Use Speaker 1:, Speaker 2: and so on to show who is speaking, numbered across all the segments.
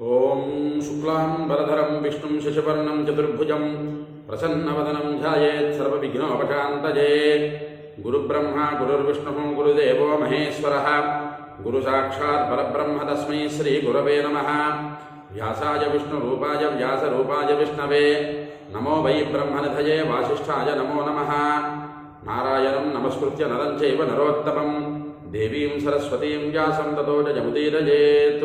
Speaker 1: ॐ शुक्लां वरधरं विष्णुं शशिवर्णं चतुर्भुजं प्रसन्नवदनं ध्यायेत् सर्वविघ्नोपशान्तये गुरुब्रह्मा गुरुर्विष्णुः गुरुदेवो महेश्वरः गुरुसाक्षात् परब्रह्म तस्मै श्रीगुरवे नमः व्यासाय विष्णुरूपाय व्यासरूपाय विष्णवे नमो वै ब्रह्मनिधये वासिष्ठाय नमो नमः नारायणं नमस्कृत्य नरं चैव नरोत्तमं देवीं सरस्वतीं व्यासं ततो जमुदीरजेत्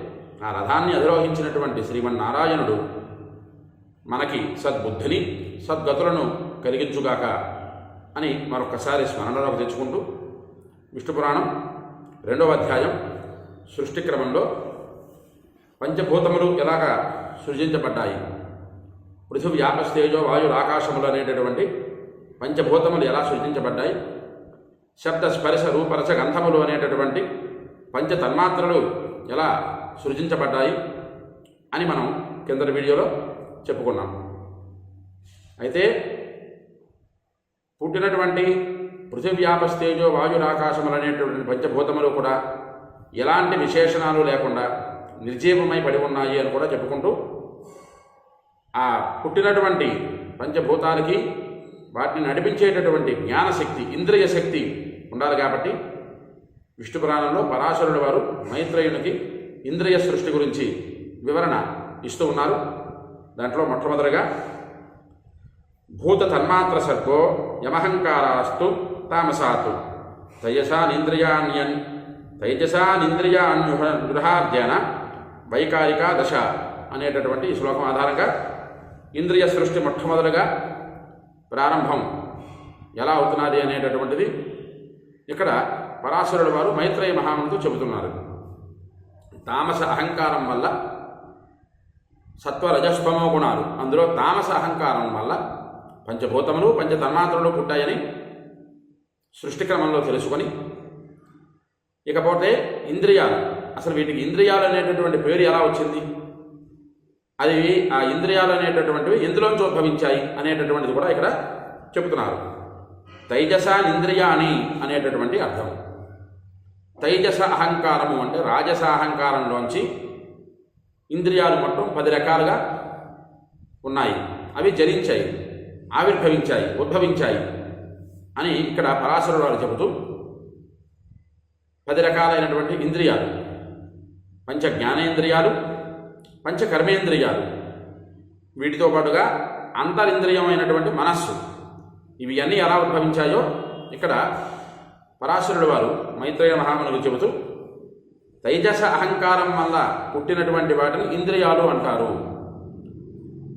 Speaker 1: ఆ రథాన్ని అధిరోహించినటువంటి శ్రీమన్నారాయణుడు మనకి సద్బుద్ధిని సద్గతులను కలిగించుగాక అని మరొకసారి స్మరణలోకి తెచ్చుకుంటూ విష్ణు పురాణం రెండవ అధ్యాయం సృష్టి క్రమంలో పంచభూతములు ఎలాగా సృజించబడ్డాయి? పృథివీ వ్యాపస్తేజో వాయురు ఆకాశములు అనేటటువంటి పంచభూతములు ఎలా సృజించబడ్డాయి? శబ్ద స్పర్శ రూపరస గంధములు అనేటటువంటి పంచ తన్మాత్రలు ఎలా సృజించబడ్డాయి అని మనం కిందటి వీడియోలో చెప్పుకున్నాం. అయితే పుట్టినటువంటి పృథివ్యాపస్తేజో వాయురాకాశములు అనేటువంటి పంచభూతములు కూడా ఎలాంటి విశేషణాలు లేకుండా నిర్జీవమై పడి ఉన్నాయి అని కూడా చెప్పుకుంటూ ఆ పుట్టినటువంటి పంచభూతాలకి వాటిని నడిపించేటటువంటి జ్ఞానశక్తి ఇంద్రియ శక్తి ఉండాలి కాబట్టి విష్ణు పురాణంలో పరాశరుడు వారు మైత్రేయునికి ఇంద్రియ సృష్టి గురించి వివరణ ఇస్తూ ఉన్నారు. దాంట్లో మొట్టమొదటిగా భూత తన్మాత్ర సర్గో యమహంకారాస్తు తామసాతు. తయసానింద్రియాణ్యన్ తైజసానింద్రియాన్యుహార్జన వైకారిక దశ అనేటటువంటి ఈ శ్లోకం ఆధారంగా ఇంద్రియ సృష్టి మొట్టమొదలుగా ప్రారంభం ఎలా అవుతున్నది అనేటటువంటిది ఇక్కడ పరాశరుడు వారు మైత్రేయ మహామునితో చెబుతున్నారు. తామస అహంకారం వల్ల సత్వరజస్వమో గుణాలు. అందులో తామస అహంకారం వల్ల పంచభూతములు పంచతన్మాత్రలు పుట్టాయని సృష్టి క్రమంలో తెలుసుకొని ఇకపోతే ఇంద్రియాలు. అసలు వీటికి ఇంద్రియాలు అనేటటువంటి పేరు ఎలా వచ్చింది? అది ఆ ఇంద్రియాలు అనేటటువంటివి ఎందులోంచి ఉద్భవించాయి అనేటటువంటిది కూడా ఇక్కడ చెబుతున్నారు. తైజసాన్ ఇంద్రియాణి అనేటటువంటి అర్థం. తైజస అహంకారము అంటే రాజస అహంకారంలోంచి ఇంద్రియాలు మొత్తం పది రకాలుగా ఉన్నాయి. అవి జరించాయి ఆవిర్భవించాయి ఉద్భవించాయి అని ఇక్కడ పరాశరుడు వారు చెబుతూ పది రకాలైనటువంటి ఇంద్రియాలు పంచ జ్ఞానేంద్రియాలు పంచ కర్మేంద్రియాలు. వీటితో పాటుగా అంతరింద్రియమైనటువంటి మనస్సు. ఇవి అన్నీ ఎలా ఉద్భవించాయో ఇక్కడ పరాశరుడు వారు మైత్రేయ మహామునులు చెబుతూ తైజస అహంకారం వల్ల పుట్టినటువంటి వాటిని ఇంద్రియాలు అంటారు.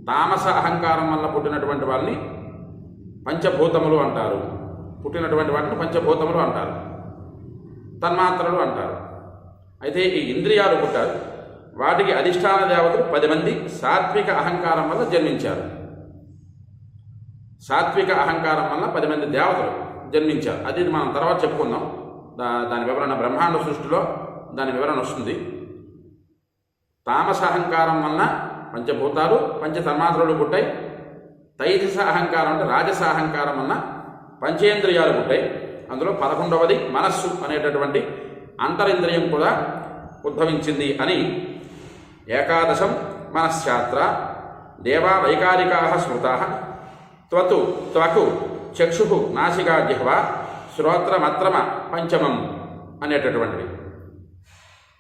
Speaker 1: తామస అహంకారం వల్ల పుట్టినటువంటి వాళ్ళని పంచభూతములు అంటారు. పుట్టినటువంటి వాటిని పంచభూతములు అంటారు. తన్మాత్రలు అంటారు. అయితే ఈ ఇంద్రియాలు పుట్టారు. వాటికి అధిష్టాన దేవతలు పది మంది సాత్విక అహంకారం వల్ల జన్మించారు. సాత్విక అహంకారం వల్ల పది మంది దేవతలు. జన్మించారు. అది మనం తర్వాత చెప్పుకుందాం. దా దాని వివరణ బ్రహ్మాండ సృష్టిలో దాని వివరణ వస్తుంది. తామస అహంకారం వలన పంచభూతాలు పంచతన్మాత్రలు పుట్టాయి. తైజస అహంకారం అంటే రాజస అహంకారం వలన పంచేంద్రియాలు పుట్టాయి. అందులో పదకొండవది మనస్సు అనేటటువంటి అంతరింద్రియం కూడా ఉద్భవించింది అని ఏకాదశం మనశ్శాస్త్ర దేవా వైకారికా స్మృత. త్వతు త్వకు చక్షు నాసికా జిహ్వ శ్రోత్రమత్రమ పంచమం అనేటటువంటివి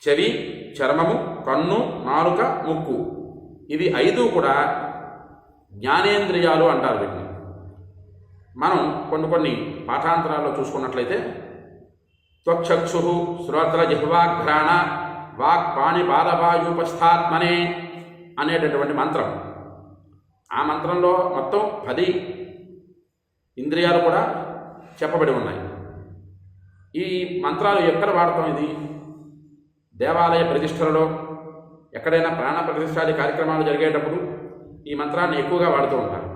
Speaker 1: చెవి చర్మము కన్ను నాలుక ముక్కు. ఇవి ఐదు కూడా జ్ఞానేంద్రియాలు అంటారు వీటిని. మనం కొన్ని కొన్ని పాఠాంతరాల్లో చూసుకున్నట్లయితే త్వక్షక్షు శ్రోత్ర జిహ్వాఘ్రాణ వాక్ పాణి బాలవాయుపస్థాత్మనే అనేటటువంటి మంత్రం. ఆ మంత్రంలో మొత్తం పది ఇంద్రియాలు కూడా చెప్పబడి ఉన్నాయి. ఈ మంత్రాలు ఎక్కడ వాడతాం ఇది? దేవాలయ ప్రతిష్టలలో ఎక్కడైనా ప్రాణ ప్రతిష్టాది కార్యక్రమాలు జరిగేటప్పుడు ఈ మంత్రాన్ని ఎక్కువగా వాడుతూ ఉంటారు.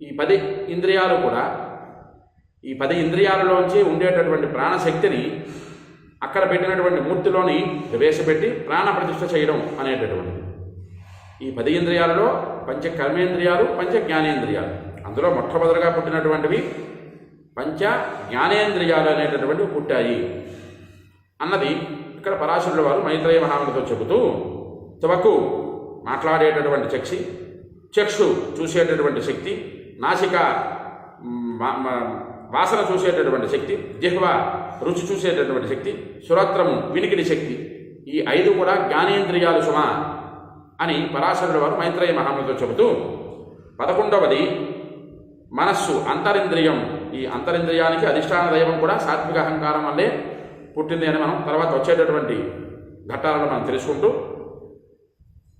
Speaker 1: ఈ పది ఇంద్రియాలు కూడా ఈ పది ఇంద్రియాలలోంచి ఉండేటటువంటి ప్రాణశక్తిని అక్కడ పెట్టినటువంటి మూర్తిలోని ప్రవేశపెట్టి ప్రాణ ప్రతిష్ట చేయడం అనేటటువంటిది. ఈ పది ఇంద్రియాలలో పంచ కర్మేంద్రియాలు పంచ జ్ఞానేంద్రియాలు అందులో మొట్టమొదటిగా పుట్టినటువంటివి పంచ జ్ఞానేంద్రియాలు అనేటటువంటివి పుట్టాయి. అన్నది ఇక్కడ పరాశరుల వారు మైత్రేయ మహామునితో చెబుతూ తువకు మాట్లాడేటటువంటి చక్షి చక్షు చూసేటటువంటి శక్తి నాసిక వాసన చూసేటటువంటి శక్తి జిహ్వ రుచి చూసేటటువంటి శక్తి సురత్రము వినికిడి శక్తి ఈ ఐదు కూడా జ్ఞానేంద్రియాలు సుమా. అని పరాశరుడు వారు మైత్రేయ మహామునితో చెబుతూ పదకొండవది మనస్సు అంతరింద్రియం. ఈ అంతరింద్రియానికి అధిష్టాన దైవం కూడా సాత్విక అహంకారం వల్లే పుట్టింది అని మనం తర్వాత వచ్చేటటువంటి ఘట్టాలను మనం తెలుసుకుంటూ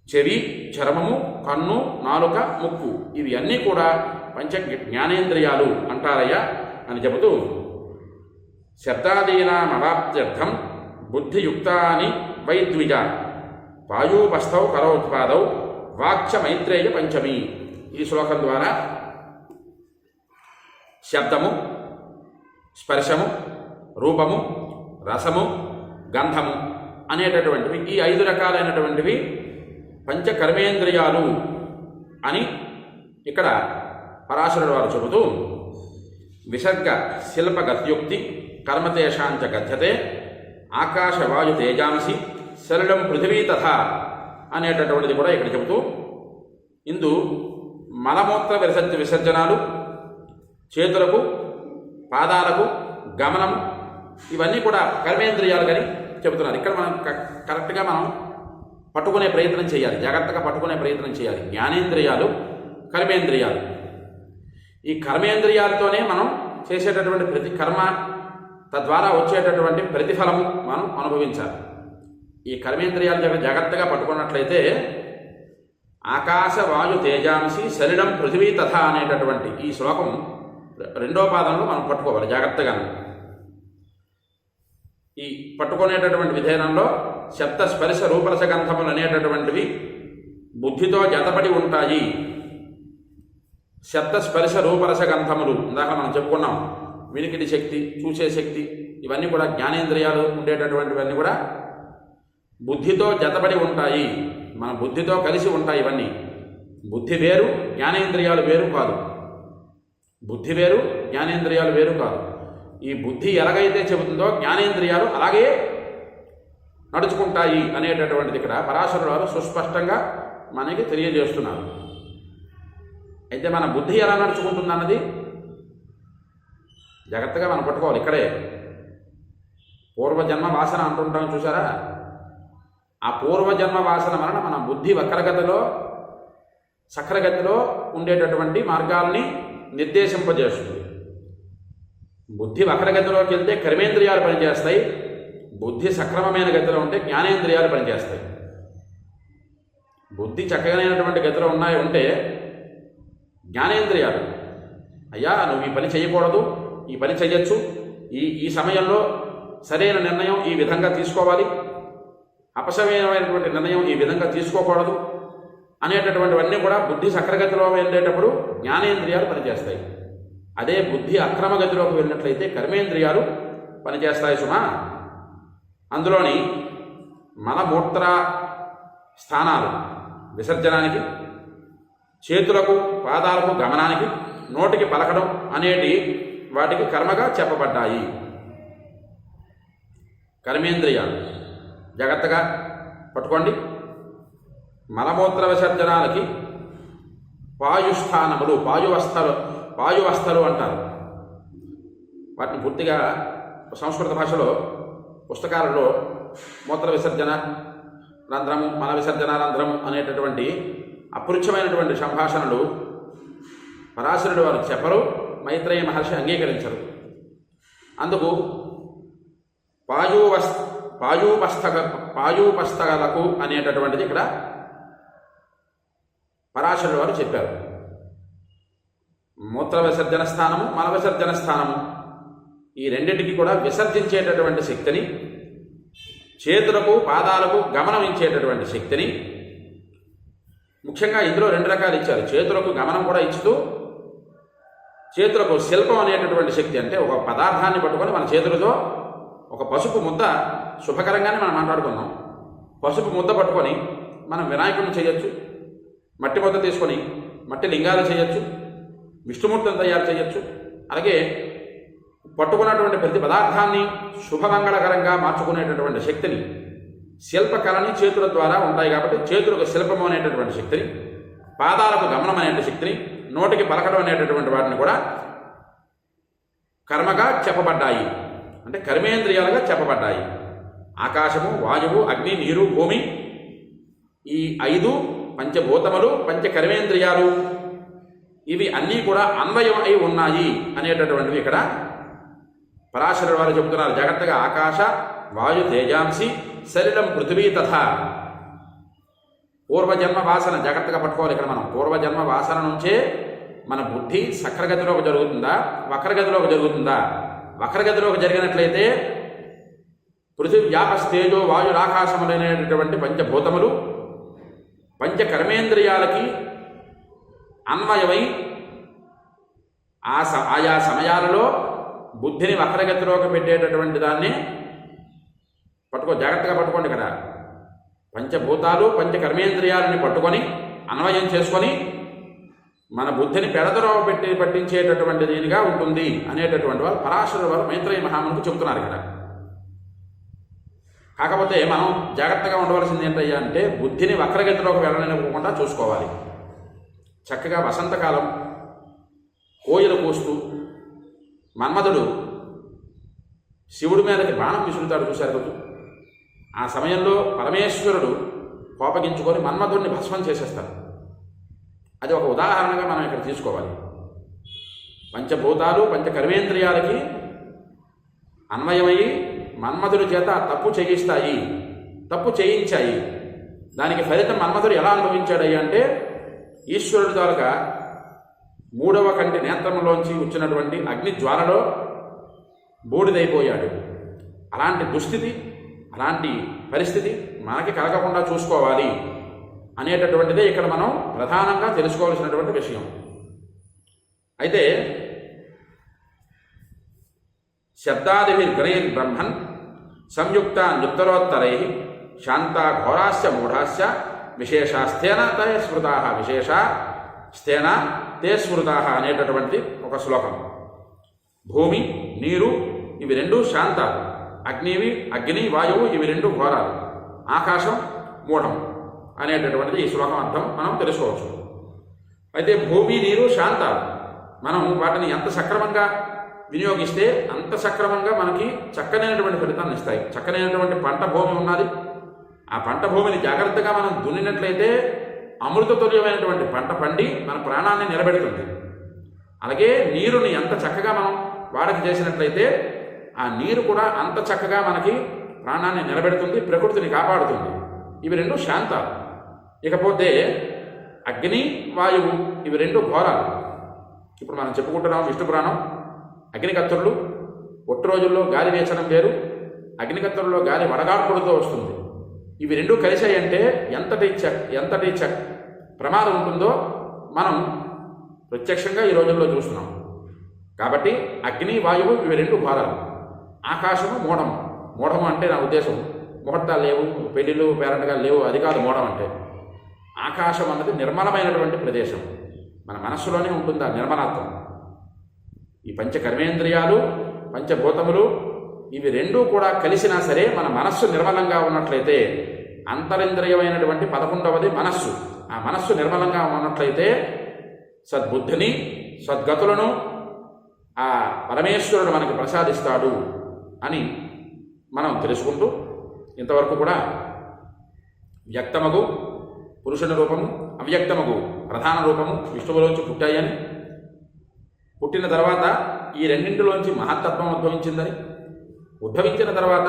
Speaker 1: చెవి చర్మము కన్ను నాలుక ముక్కు ఇవి అన్నీ కూడా పంచ జ్ఞానేంద్రియాలు అంటారయ్యా అని చెబుతూ శబ్దాదీనామవాప్త్యర్థం బుద్ధియుక్తాని వైద్విజ. వాయూపస్థౌ కరోత్పాదౌ వాక్చ మైత్రేయ పంచమి. ఈ శ్లోకం ద్వారా శబ్దము స్పర్శము రూపము రసము గంధము అనేటటువంటివి ఈ ఐదు రకాలైనటువంటివి పంచకర్మేంద్రియాలు అని ఇక్కడ పరాశరుడు వారు చెబుతూ విసర్గ శిల్పగత్యుక్తి కర్మతేషాంచ గధ్యతే ఆకాశవాయు తేజాంసి శరీరం పృథివీ తథ అనేటటువంటిది కూడా ఇక్కడ చెబుతూ ఇందు మలమూత్ర విసర్జ విసర్జనాలు చేతులకు పాదాలకు గమనం ఇవన్నీ కూడా కర్మేంద్రియాలు కానీ చెబుతున్నారు. ఇక్కడ మనం క- కరెక్ట్గా మనం పట్టుకునే ప్రయత్నం చేయాలి. జాగ్రత్తగా పట్టుకునే ప్రయత్నం చేయాలి. జ్ఞానేంద్రియాలు కర్మేంద్రియాలు. ఈ కర్మేంద్రియాలతోనే మనం చేసేటటువంటి ప్రతి కర్మ తద్వారా వచ్చేటటువంటి ప్రతిఫలము మనం అనుభవించాలి. ఈ కర్మేంద్రియాలు దగ్గర జాగ్రత్తగా పట్టుకున్నట్లయితే ఆకాశ వాయు తేజాంసి శరీరం పృథివీ తథ అనేటటువంటి ఈ శ్లోకం రెండో పాదంలో మనం పట్టుకోవాలి జాగ్రత్తగా ఈ పట్టుకునేటటువంటి విధానంలో శబ్ద స్పర్శ రూపరస గంధములు అనేటటువంటివి బుద్ధితో జతపడి ఉంటాయి. శబ్ద స్పర్శ రూపరస గంధములు ఇందాక మనం చెప్పుకున్నాం. వినికిడి శక్తి చూసే శక్తి ఇవన్నీ కూడా జ్ఞానేంద్రియాలు ఉండేటటువంటివన్నీ కూడా బుద్ధితో జతపడి ఉంటాయి. మన బుద్ధితో కలిసి ఉంటాయి ఇవన్నీ. బుద్ధి వేరు జ్ఞానేంద్రియాలు వేరు కాదు. బుద్ధి వేరు జ్ఞానేంద్రియాలు వేరు కాదు. ఈ బుద్ధి ఎలాగైతే చెబుతుందో జ్ఞానేంద్రియాలు అలాగే నడుచుకుంటాయి అనేటటువంటిది ఇక్కడ పరాశరుడు వారు సుస్పష్టంగా మనకి తెలియజేస్తున్నారు. అయితే మన బుద్ధి ఎలా నడుచుకుంటుంది అన్నది జాగ్రత్తగా మనం పట్టుకోవాలి. ఇక్కడే పూర్వజన్మ వాసన అంటుంటాం చూసారా? ఆ పూర్వజన్మ వాసన వలన మన బుద్ధి వక్రగతిలో సక్రగతిలో ఉండేటటువంటి మార్గాల్ని నిర్దేశింపజేస్తుంది. బుద్ధి వక్రగతిలోకి వెళ్తే కర్మేంద్రియాలు పనిచేస్తాయి బుద్ధి సక్రమమైన గతిలో ఉంటే జ్ఞానేంద్రియాలు పనిచేస్తాయి. బుద్ధి చక్కగానైనటువంటి గతిలో ఉన్నాయి ఉంటే జ్ఞానేంద్రియాలు అయ్యా నువ్వు ఈ పని చేయకూడదు ఈ పని చేయొచ్చు ఈ ఈ సమయంలో సరైన నిర్ణయం ఈ విధంగా తీసుకోవాలి అపసమయమైనటువంటి నిర్ణయం ఈ విధంగా తీసుకోకూడదు అనేటటువంటివన్నీ కూడా బుద్ధి సక్రగతిలో వెళ్ళేటప్పుడు జ్ఞానేంద్రియాలు పనిచేస్తాయి. అదే బుద్ధి అక్రమగతిలోకి వెళ్ళినట్లయితే కర్మేంద్రియాలు పనిచేస్తాయి సుమా. అందులోని మలమూత్ర స్థానాలు విసర్జనానికి చేతులకు పాదాలకు గమనానికి నోటికి పలకడం అనేటి వాటికి కర్మగా చెప్పబడ్డాయి. కర్మేంద్రియాలు. జాగ్రత్తగా పట్టుకోండి. మలమూత్ర విసర్జనాలకి పాయుస్థానములు పాయువస్థలు పాయువస్థలు అంటారు. వాటిని పూర్తిగా సంస్కృత భాషలో పుస్తకాలలో మూత్ర విసర్జన రంధ్రము మల విసర్జన రంధ్రము అనేటటువంటి అపృచ్ఛమైనటువంటి సంభాషణలు పరాశరుడు వారు చెప్పరు మైత్రేయ మహర్షి అంగీకరించరు. అందుకు పాయూవస్ పాయూపస్థక పాయూపస్థకలకు అనేటటువంటిది ఇక్కడ పరాశరుడు వారు చెప్పారు. మూత్ర విసర్జన స్థానము మల విసర్జన స్థానము. ఈ రెండింటికి కూడా విసర్జించేటటువంటి శక్తిని చేతులకు పాదాలకు గమనం ఇచ్చేటటువంటి శక్తిని ముఖ్యంగా ఇందులో రెండు రకాలు ఇచ్చారు. చేతులకు గమనం కూడా ఇచ్చుతూ చేతులకు శిల్పం అనేటటువంటి శక్తి అంటే ఒక పదార్థాన్ని పట్టుకొని మన చేతులతో ఒక పసుపు ముద్ద శుభకరంగానే మనం మాట్లాడుకుందాం. పసుపు ముద్ద పట్టుకొని మనం వినాయకుడిని చేయొచ్చు మట్టి ముద్ద తీసుకొని మట్టి లింగాలు చేయొచ్చు విష్ణుమూర్తిని తయారు చేయొచ్చు. అలాగే పట్టుకున్నటువంటి ప్రతి పదార్థాన్ని శుభమంగళకరంగా మార్చుకునేటటువంటి శక్తిని శిల్పకళని చేతుల ద్వారా ఉంటాయి కాబట్టి చేతులకు శిల్పం అనేటటువంటి శక్తిని పాదాలకు గమనం అనేటువంటి శక్తిని నోటికి పలకడం అనేటటువంటి వాటిని కూడా కర్మగా చెప్పబడ్డాయి. అంటే కర్మేంద్రియాలుగా చెప్పబడ్డాయి. ఆకాశము వాయువు అగ్ని నీరు భూమి. ఈ ఐదు పంచభూతములు పంచకర్మేంద్రియాలు. ఇవి అన్నీ కూడా అన్వయం అయి ఉన్నాయి అనేటటువంటివి ఇక్కడ పరాశర వారు చెబుతున్నారు. జాగ్రత్తగా ఆకాశ వాయు తేజాంసి శరీరం పృథివీ తథ. పూర్వజన్మ వాసన జాగ్రత్తగా పట్టుకోవాలి ఇక్కడ మనం. పూర్వజన్మ వాసన నుంచే మన బుద్ధి సక్రగతిలోకి జరుగుతుందా? వక్రగతిలోకి జరుగుతుందా? వక్రగతిలోకి జరిగినట్లయితే పృథివీ వ్యాపస్తేజో వాయురాకాశములైనటువంటి పంచభూతములు పంచ కర్మేంద్రియాలకి అన్వయమై ఆ స ఆయా సమయాలలో బుద్ధిని వక్రగతిలోకి పెట్టేటటువంటి దాన్ని పట్టుకో జాగ్రత్తగా పట్టుకోండి ఇక్కడ. పంచభూతాలు పంచ కర్మేంద్రియాలని పట్టుకొని అన్వయం చేసుకొని మన బుద్ధిని పెడతలో పెట్టి పట్టించేటటువంటి దీనిగా ఉంటుంది అనేటటువంటి వారు పరాశర వారు మైత్రేయ మహామునికి చెబుతున్నారు ఇక్కడ. కాకపోతే మనం జాగ్రత్తగా ఉండవలసింది ఏంటయ్యా అంటే బుద్ధిని వక్రగతిలోకి వెళ్ళనివ్వకుండా చూసుకోవాలి. చక్కగా వసంతకాలం కోయిలు కూస్తూ మన్మధుడు శివుడి మీదకి బాణం విసురుతాడు చూశారు కదా. ఆ సమయంలో పరమేశ్వరుడు కోపగించుకొని మన్మధుడిని భస్మం చేసేస్తాడు అది ఒక ఉదాహరణగా మనం ఇక్కడ తీసుకోవాలి. పంచభూతాలు పంచకర్మేంద్రియాలకి అన్వయమయ్యి మన్మధుడి చేత తప్పు చేయిస్తాయి తప్పు చేయించాయి. దానికి ఫలితం మన్మధుడు ఎలా అనుభవించాడయ్యా అంటే ఈశ్వరుడి ద్వారా మూడవ కంటి నేత్రంలోంచి వచ్చినటువంటి అగ్ని జ్వాలలో బూడిదైపోయాడు. అలాంటి దుస్థితి అలాంటి పరిస్థితి మనకి కలగకుండా చూసుకోవాలి అనేటటువంటిదే ఇక్కడ మనం ప్రధానంగా తెలుసుకోవాల్సినటువంటి విషయం. అయితే శబ్దాదిభిర్గణైర్ బ్రహ్మన్ సంయుక్త నృత్తరోత్తరై శాంత ఘోరాశ్చ మూఢాశ్చ విశేషాస్థేన తే స్మృతా విశేష స్థేన తే స్మృతా అనేటటువంటి ఒక శ్లోకం. భూమి నీరు ఇవి రెండు శాంతాలు. అగ్నివి అగ్ని వాయువు ఇవి రెండు ఘోరాలు. ఆకాశం మూఢం అనేటటువంటిది ఈ శ్లోకం అర్థం మనం తెలుసుకోవచ్చు. అయితే భూమి నీరు శాంతాలు. మనం వాటిని ఎంత సక్రమంగా వినియోగిస్తే అంత సక్రమంగా మనకి చక్కనైనటువంటి ఫలితాన్ని ఇస్తాయి. చక్కనైనటువంటి పంట భూమి ఉన్నది. ఆ పంట భూమిని జాగ్రత్తగా మనం దున్నినట్లయితే అమృతతుల్యమైనటువంటి పంట పండి మన ప్రాణాన్ని నిలబెడుతుంది. అలాగే నీరుని ఎంత చక్కగా మనం వాడక చేసినట్లయితే ఆ నీరు కూడా అంత చక్కగా మనకి ప్రాణాన్ని నిలబెడుతుంది ప్రకృతిని కాపాడుతుంది. ఇవి రెండు శాంతాలు. ఇకపోతే అగ్ని వాయువు ఇవి రెండు ఘోరాలు. ఇప్పుడు మనం చెప్పుకుంటున్నాం విష్ణు పురాణం. అగ్నికత్తులు ఒట్టి రోజుల్లో గాలి వేచడం వేరు అగ్నికత్తుల్లో గాలి వడగాడ్పుడుతో వస్తుంది. ఇవి రెండు కలిసాయంటే ఎంతటి చ ఎంతటి చ ప్రమాదం ఉంటుందో మనం ప్రత్యక్షంగా ఈ రోజుల్లో చూస్తున్నాం. కాబట్టి అగ్ని వాయువు ఇవి రెండు భారాలు ఆకాశము మూఢము మూఢము అంటే నా ఉద్దేశం. ముహూర్తాలు లేవు పెళ్ళిళ్ళు పేరెంట్గా లేవు అది కాదు మూఢం అంటే. ఆకాశం అన్నది నిర్మలమైనటువంటి ప్రదేశం. మన మనస్సులోనే ఉంటుంది ఆ నిర్మలత్వం ఈ పంచ కర్మేంద్రియాలు పంచభూతములు ఇవి రెండూ కూడా కలిసినా సరే మన మనస్సు నిర్మలంగా ఉన్నట్లయితే అంతరింద్రియమైనటువంటి పదకొండవది మనస్సు. ఆ మనస్సు నిర్మలంగా ఉన్నట్లయితే సద్బుద్ధిని సద్గతులను ఆ పరమేశ్వరుడు మనకి ప్రసాదిస్తాడు అని మనం తెలుసుకుంటూ ఇంతవరకు కూడా వ్యక్తమగు పురుషుని రూపము అవ్యక్తమగు ప్రధాన రూపము విష్ణువులోంచి పుట్టాయని పుట్టిన తర్వాత ఈ రెండింటిలోంచి మహత్తత్వం ఉద్భవించిందని ఉద్భవించిన తర్వాత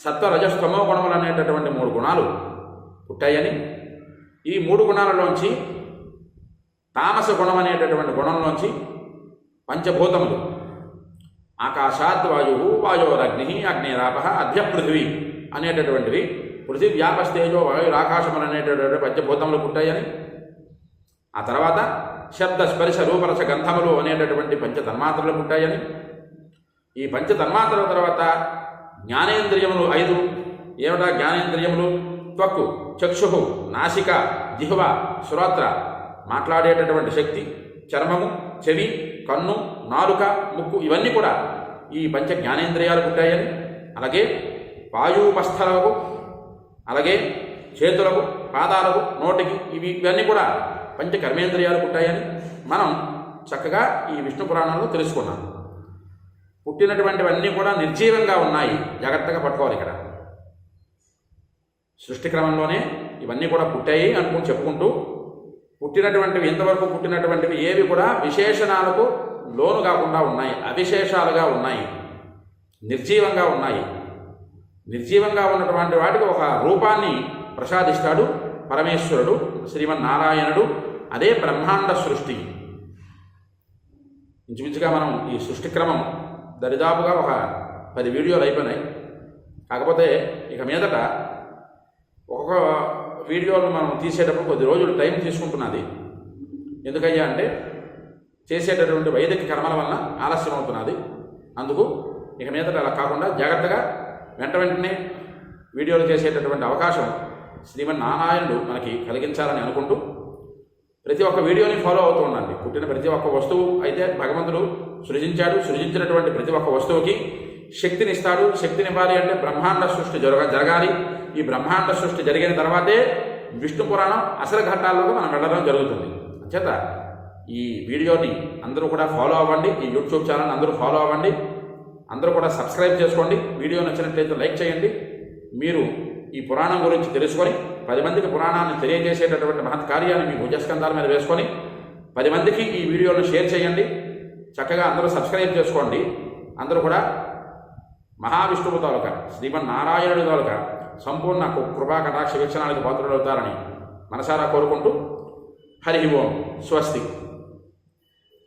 Speaker 1: సత్వ రజస్తమో గుణములు అనేటటువంటి మూడు గుణాలు పుట్టాయని ఈ మూడు గుణాలలోంచి తామస గుణం అనేటటువంటి గుణంలోంచి పంచభూతములు ఆకాశాత్ వాయువు వాయువరగ్ని అగ్నిరాప అధ్య పృథివీ అనేటటువంటివి పృథివ్యాపస్తేజో వాయు ఆకాశములు అనేటటువంటి పంచభూతములు పుట్టాయని ఆ తర్వాత శబ్ద స్పర్శ రూపరస గంధములు అనేటటువంటి పంచ తన్మాత్రలు పుట్టాయని ఈ పంచ తన్మాత్రల తర్వాత జ్ఞానేంద్రియములు ఐదు. ఏమిటా జ్ఞానేంద్రియములు? త్వక్కు చక్షు నాసిక జిహ్వ శ్రోత్ర మాట్లాడేటటువంటి శక్తి చర్మము చెవి కన్ను నాలుక ముక్కు ఇవన్నీ కూడా ఈ పంచ జ్ఞానేంద్రియాలు పుట్టాయని అలాగే వాయుపస్థలకు అలాగే చేతులకు పాదాలకు నోటికి ఇవి ఇవన్నీ కూడా పంచ కర్మేంద్రియాలు పుట్టాయని మనం చక్కగా ఈ విష్ణు పురాణంలో తెలుసుకున్నాం. పుట్టినటువంటివన్నీ కూడా నిర్జీవంగా ఉన్నాయి. జాగ్రత్తగా పట్టుకోవాలి ఇక్కడ. సృష్టి క్రమంలోనే ఇవన్నీ కూడా పుట్టాయి అనుకుని చెప్పుకుంటూ పుట్టినటువంటివి ఇంతవరకు పుట్టినటువంటివి ఏవి కూడా విశేషణాలకు లోను కాకుండా ఉన్నాయి. అవిశేషాలుగా ఉన్నాయి. నిర్జీవంగా ఉన్నాయి. నిర్జీవంగా ఉన్నటువంటి వాటికి ఒక రూపాన్ని ప్రసాదిస్తాడు. పరమేశ్వరుడు శ్రీమన్నారాయణుడు అదే బ్రహ్మాండ సృష్టి. ఇంచుమించుగా మనం ఈ సృష్టి క్రమం దరిదాపుగా ఒక పది వీడియోలు అయిపోయినాయి. కాకపోతే ఇక మీదట ఒక్కొక్క వీడియోలు మనం తీసేటప్పుడు కొద్ది రోజులు టైం తీసుకుంటున్నది. ఎందుకయ్యా అంటే చేసేటటువంటి వైదిక కర్మల వలన ఆలస్యం అవుతున్నది అందుకు ఇక మీదట అలా కాకుండా జాగ్రత్తగా వెంట వెంటనే వీడియోలు చేసేటటువంటి అవకాశం శ్రీమన్నారాయణుడు మనకి కలిగించాలని అనుకుంటూ ప్రతి ఒక్క వీడియోని ఫాలో అవుతూ ఉండండి. పుట్టిన ప్రతి ఒక్క వస్తువు అయితే భగవంతుడు సృజించాడు. సృజించినటువంటి ప్రతి ఒక్క వస్తువుకి శక్తినిస్తాడు. శక్తినివ్వాలి అంటే బ్రహ్మాండ సృష్టి జరగ జరగాలి. ఈ బ్రహ్మాండ సృష్టి జరిగిన తర్వాతే విష్ణు పురాణం అసలు ఘట్టాల్లోకి మనం వెళ్ళడం జరుగుతుంది. చేత ఈ వీడియోని అందరూ కూడా ఫాలో అవ్వండి. ఈ యూట్యూబ్ ఛానల్ అందరూ ఫాలో అవ్వండి. అందరూ కూడా సబ్స్క్రైబ్ చేసుకోండి. వీడియో నచ్చినట్లయితే లైక్ చేయండి. మీరు ఈ పురాణం గురించి తెలుసుకొని పది మందికి పురాణాన్ని తెలియజేసేటటువంటి మహత్ కార్యాన్ని మీ భుజస్కంధాల మీద వేసుకొని పది మందికి ఈ వీడియోను షేర్ చేయండి. చక్కగా అందరూ సబ్స్క్రైబ్ చేసుకోండి. అందరూ కూడా మహావిష్ణువు తాలూక శ్రీమన్నారాయణుడి తాలూక సంపూర్ణ కు- కృపా కటాక్ష వీక్షణాలకు పాత్రలవుతారని మనసారా కోరుకుంటూ హరి ఓం స్వస్తి.